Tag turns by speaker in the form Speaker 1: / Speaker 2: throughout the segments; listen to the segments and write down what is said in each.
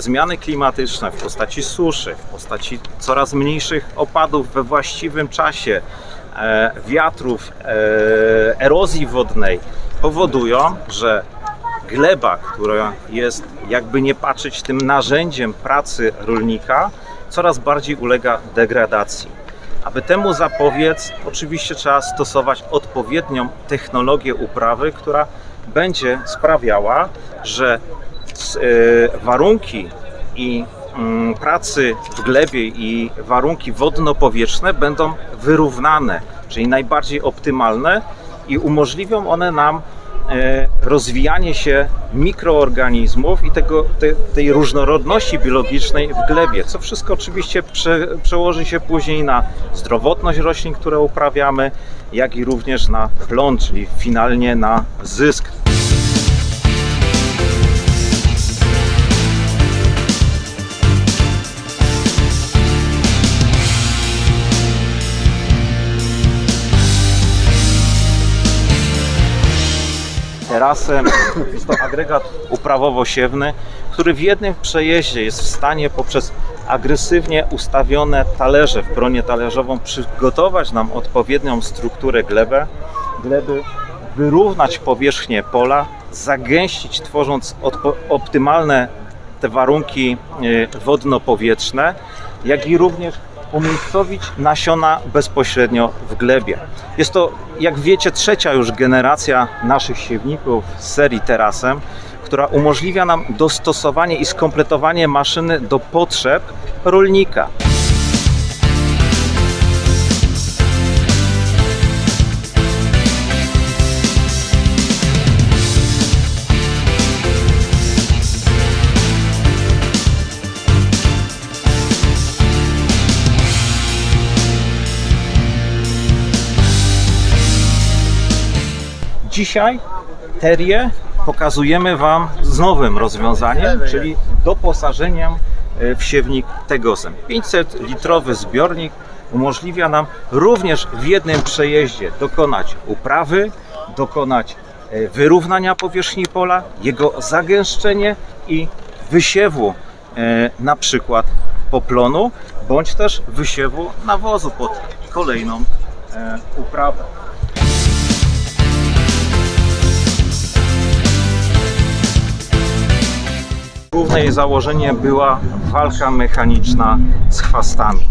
Speaker 1: Zmiany klimatyczne w postaci suszy, w postaci coraz mniejszych opadów we właściwym czasie, e, wiatrów, e, erozji wodnej powodują, że gleba, która jest jakby nie patrzeć tym narzędziem pracy rolnika, coraz bardziej ulega degradacji. Aby temu zapobiec, oczywiście trzeba stosować odpowiednią technologię uprawy, która będzie sprawiała, że e, warunki i mm, pracy w glebie i warunki wodno-powietrzne będą wyrównane, czyli najbardziej optymalne i umożliwią one nam e, rozwijanie się mikroorganizmów i tego, te, tej różnorodności biologicznej w glebie, co wszystko oczywiście prze, przełoży się później na zdrowotność roślin, które uprawiamy, jak i również na plon, czyli finalnie na zysk terasem. Jest to agregat uprawowo-siewny, który w jednym przejeździe jest w stanie poprzez agresywnie ustawione talerze w bronię talerzową przygotować nam odpowiednią strukturę glebę, gleby, wyrównać powierzchnię pola, zagęścić, tworząc optymalne te warunki e, wodno-powietrzne, jak i również umiejscowić nasiona bezpośrednio w glebie. Jest to, jak wiecie, trzecia już generacja naszych siewników z serii Terasem, która umożliwia nam dostosowanie i skompletowanie maszyny do potrzeb rolnika. Dzisiaj Terię pokazujemy Wam z nowym rozwiązaniem, czyli doposażeniem e, w siewnik Tegosem. 500 litrowy zbiornik umożliwia nam również w jednym przejeździe dokonać uprawy, dokonać e, wyrównania powierzchni pola, jego zagęszczenie i wysiewu e, na przykład poplonu, bądź też wysiewu nawozu pod kolejną uprawę. Główne jej założenie była walka mechaniczna z chwastami.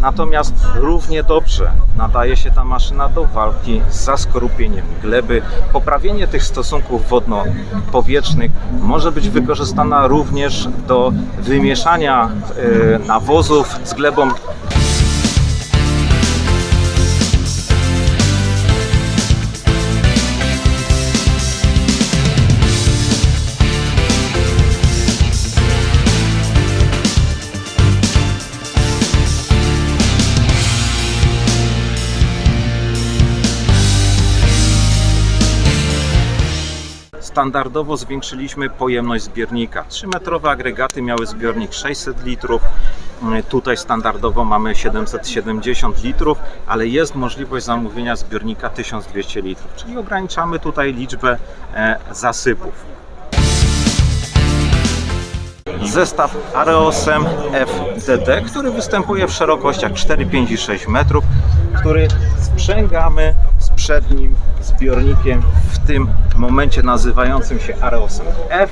Speaker 1: Natomiast równie dobrze nadaje się ta maszyna do walki z zaskorupieniem gleby. Poprawienie tych stosunków wodno-powietrznych może być wykorzystana również do wymieszania e, nawozów z glebą Standardowo zwiększyliśmy pojemność zbiornika. 3-metrowe agregaty miały zbiornik 600 litrów. Mm, Tutaj standardowo mamy 770 litrów, ale jest możliwość zamówienia zbiornika 1200 litrów, czyli ograniczamy tutaj liczbę e, zasypów. Zestaw Areosem FDD, który występuje w szerokościach 4, 5 i 6 metrów, który sprzęgamy przednim zbiornikiem w tym momencie nazywającym się Areosem. F